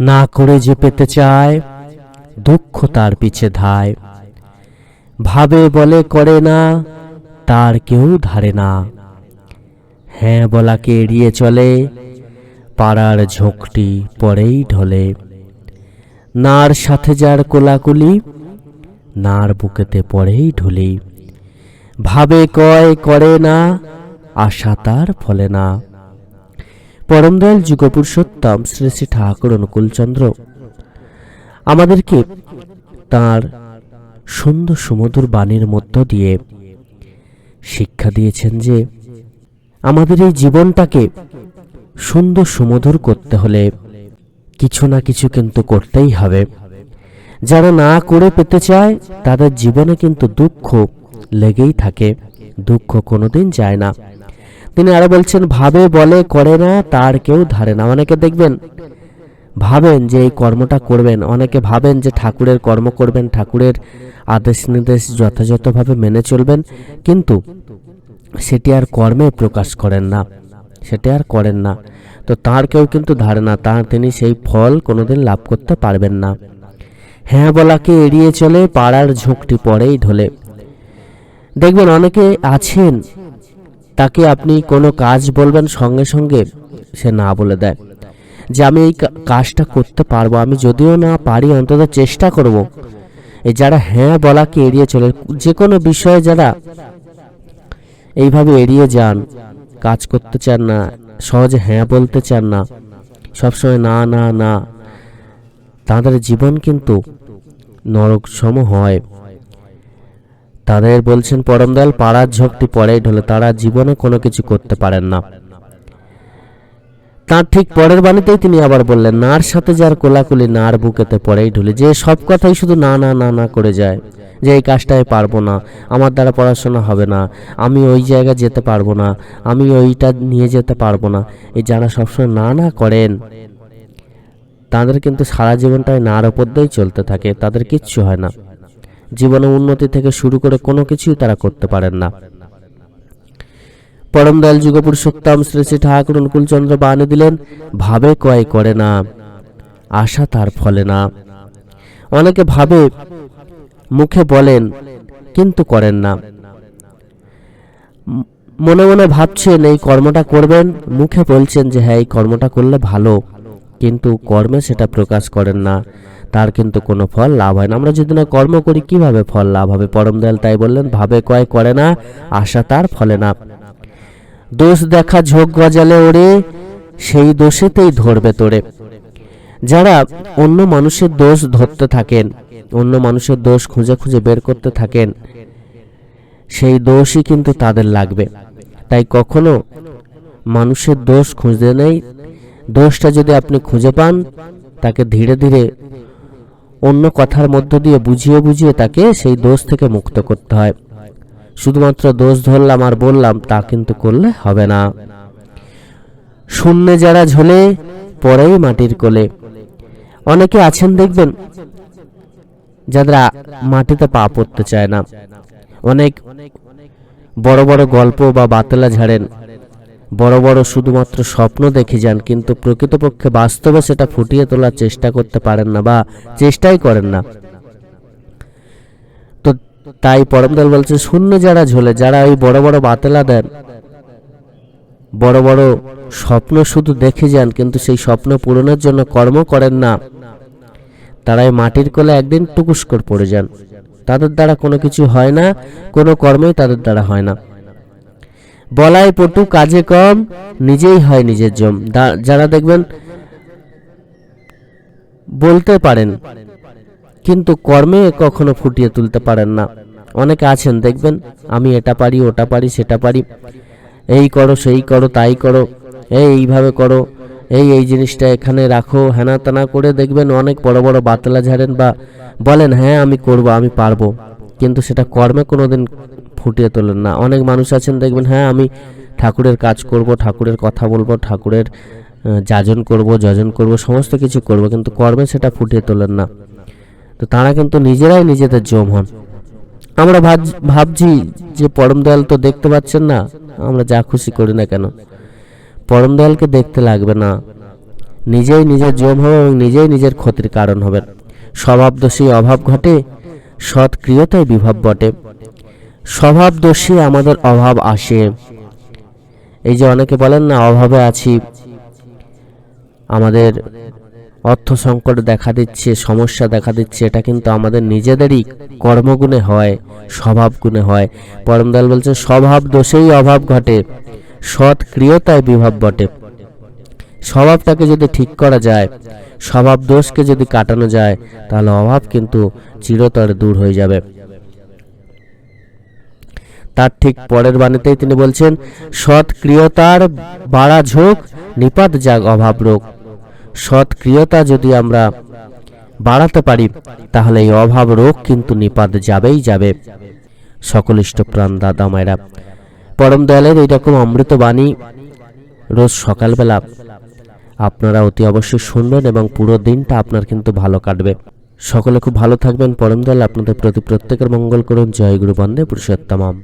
না করে যে পেতে চায়, দুঃখ তার পিছে ধায়। ভাবে বলে করে না, তার কেউ ধারে না। হ্যাঁ বলাকে এড়িয়ে চলে, পাড়ার ঝোঁকটি পরেই ঢলে। নার সাথে যার কোলাকুলি, নার বুকেতে পরেই ঢুলি। ভাবে কয় করে না, আশা তার ফলে না। পরমদয়াল যুগপুরুষোত্তম শ্রী শ্রী ঠাকুর অনুকূলচন্দ্র আমাদেরকে তার সুন্দর সুমধুর বাণীর মধ্য দিয়ে শিক্ষা দিয়েছেন যে, আমাদের এই জীবনটাকে সুন্দর সুমধুর করতে হলে কিছু না কিছু কিন্তু করতেই হবে। যারা না করে পেতে চায়, তাদের জীবনে কিন্তু দুঃখ লেগেই থাকে। দুঃখ কোনোদিন যায় না। তিনি আরও বলছেন, ভাবে বলে, করে না, তার কেউ ধারে না। অনেকে দেখবেন, ভাবেন যে এই কর্মটা করবেন। অনেকে ভাবেন যে ঠাকুরের কর্ম করবেন, ঠাকুরের আদেশ নির্দেশ যথাযথভাবে মেনে চলবেন। কিন্তু সেটি আর কর্মে প্রকাশ করেন না। সেটি আর করেন না। তো তার কেউ কিন্তু ধারে না। তার, তিনি সেই ফল কোনোদিন লাভ করতে পারবেন না। হ্যাঁ বলাকে এড়িয়ে চলে, পাড়ার ঝোঁকটি পরেই ঢলে দেখবেন অনেকে আছেন তাকে আপনি কোনো কাজ বলবেন সঙ্গে সঙ্গে সে না বলে দেয়। যে আমি এই কাজটা করতে পারব, আমি যদিও না পারি, অন্তত চেষ্টা করব। এই যারা হ্যাঁ বলাকে এড়িয়ে চলে, যে কোনো বিষয়ে যারা এইভাবে এড়িয়ে যান, কাজ করতে চান না, সহজে হ্যাঁ বলতে চান না, সবসময় না না না, তাদের জীবন কিন্তু নরক সম হয়। তাদের বলছেন, পরমদয়াল পাড়ার ঝোঁকটি পরেই ঢলে, তারা জীবনে কোনো কিছু করতে পারেন না। তার ঠিক পরের বাণীতেই তিনি আবার বললেন, নার সাথে যার কোলাকুলি, নার বুকেতে পরেই ঢুলি। যে সব কথাই শুধু না না না না করে যায়, যে এই কাজটাই পারব না, আমার দ্বারা পড়াশোনা হবে না, আমি ওই জায়গায় যেতে পারব না, আমি ওইটা নিয়ে যেতে পারব না। এই যারা সবসময় না না করেন, তাদের কিন্তু সারা জীবনটাই নার ওপর দিয়েই চলতে থাকে, তাদের কিচ্ছু হয় না। জীবনে উন্নতি থেকে শুরু করে কোনো কিছুই তারা করতে পারেন না। পরম দয়াল যুগপুরুষোত্তম শ্রী শ্রী ঠাকুর অনুকূলচন্দ্র বাণী দিলেন, ভাবে কয় করে না, আশা তার ফলে না। অনেকে ভাবে, মুখে বলেন, কিন্তু করেন না। মনে মনে ভাবছেন, এই কর্মটা করবেন? মুখে বলছেন যে হ্যাঁ এই কর্মটা করলে ভালো, কিন্তু কর্মে সেটা প্রকাশ করেন না। তার কিন্তু কোনো ফল লাভ হয় না। আমরা যদি না কর্ম করি, কীভাবে ফল লাভ হবে? পরম দয়াল তাই বললেন, ভাবে কয় করে না, আশা তার ফলে না। দোষ দেখা ঝোঁক গজালে ওরে, সেই দোষেতেই ধরবে তোরে। যারা অন্য মানুষের দোষ ধরতে থাকেন, অন্য মানুষের দোষ খুঁজে খুঁজে বের করতে থাকেন, সেই দোষই কিন্তু তাদের লাগবে। তাই কখনো মানুষের দোষ খুঁজে নেই। দোষটা যদি আপনি খুঁজে পান, তাকে ধীরে ধীরে অন্য কথার মধ্য দিয়ে বুঝিয়ে বুঝিয়ে তাকে সেই দোষ থেকে মুক্ত করতে হয়। শুধুমাত্র দোষ ধরলাম আর বললাম, তা কিন্তু করলে হবে না। শূন্যে যারা ঝোলে, পরেই মাটির কোলে। অনেকে আছেন দেখবেন, যাদের মাটিতে পা পড়তে চায় না। অনেক বড় বড় গল্প বা বাতলা ঝাড়েন। বড় বড় শুধুমাত্র স্বপ্ন দেখে যান, কিন্তু প্রকৃতপক্ষে বাস্তবে সেটা ফুটিয়ে তোলার চেষ্টা করতে পারেন না বা চেষ্টাই করেন না। তো তাই পরমদল বলছে, শূন্য যারা ঝোলে, যারা ওই বড় বড় বাতেলা দেন, বড় বড় স্বপ্ন শুধু দেখে যান, কিন্তু সেই স্বপ্ন পূরণের জন্য কর্ম করেন না। তারাই মাটির কোলে একদিন টুকুস করে পড়ে যান। তাদের দ্বারা কোনো কিছু হয় না, কোনো কর্মই তাদের দ্বারা হয় না। বলাই পটু কাজে কম, নিজেই হয় নিজের জম। যারা দেখবেন বলতে পারেন, কিন্তু কর্মে কখনো ফুটিয়ে তুলতে পারেন না। অনেকে আছেন, দেখবেন, আমি এটা পারি, ওটা পারি, সেটা পারি। এই করো, সেই করো, তাই করো, এই এইভাবে করো, এই এই জিনিসটা এখানে রাখো, হেনা তেনা করে দেখবেন অনেক বড় বড় বাতলা ঝাড়েন বা বলেন হ্যাঁ আমি করব, আমি পারব। কিন্তু সেটা কর্মে কোনোদিন ফুটিয়ে তোলেন না। অনেক মানুষ আছেন, দেখবেন হ্যাঁ আমি ঠাকুরের কাজ করব, ঠাকুরের কথা বলব, ঠাকুরের যাজন করব, যজন করব, সমস্ত কিছু করব, কিন্তু কর্মে সেটা ফুটিয়ে তোলেন না। তো তারা কিন্তু নিজেরাই নিজেদের জম হন। আমরা ভাব- ভাবছি যে পরম দয়াল তো দেখতে পাচ্ছেন না, আমরা যা খুশি করি না কেন? পরম দয়ালকে দেখতে লাগবে না। নিজেই নিজের জম হবে এবং নিজেই নিজের ক্ষতির কারণ হবেন স্বভাব দোষী অভাব ঘটে, সৎ সৎক্রিয়তায় বিভাব বটে। স্বভাব দোষী আমাদের অভাব আসে। এই যে অনেকে বলেন না, অভাবে আছি, আমাদের অর্থ সংকট দেখা দিচ্ছে, সমস্যা দেখা দিচ্ছে, এটা কিন্তু আমাদের নিজেদেরই কর্মগুণে হয় স্বভাব গুণে হয় পরমদয়াল বলছে, স্বভাব দোষেই অভাব ঘটে, সৎ ক্রিয়তায় বিভাব বটে। স্বভাবটাকে যদি ঠিক করা যায় স্বভাব দোষকে যদি কাটানো যায়, তাহলে অভাব কিন্তু চিরতরে দূর হয়ে যাবে। তার ঠিক পরের বাণীতেই তিনি বলছেন সৎ ক্রিয়তার বাড়া ঝোঁক, নিপাত যাগ অভাব রোগ। সৎ ক্রিয়তা যদি আমরা বাড়াতে পারি, তাহলে এই অভাব রোগ কিন্তু নিপাত যাবেই যাবে। সকল ইষ্টপ্রাণ দাদা মায়েরা, পরম দয়ালের এইরকম অমৃত বাণী রোজ সকালবেলা আপনারা অতি অবশ্যই শুনবেন এবং পুরো দিনটা আপনার কিন্তু ভালো কাটবে। সকলে খুব ভালো থাকবেন। পরম দয়াল আপনাদের প্রতি প্রত্যেকের মঙ্গল করুন। জয় গুরু বন্দে পুরুষোত্তমম।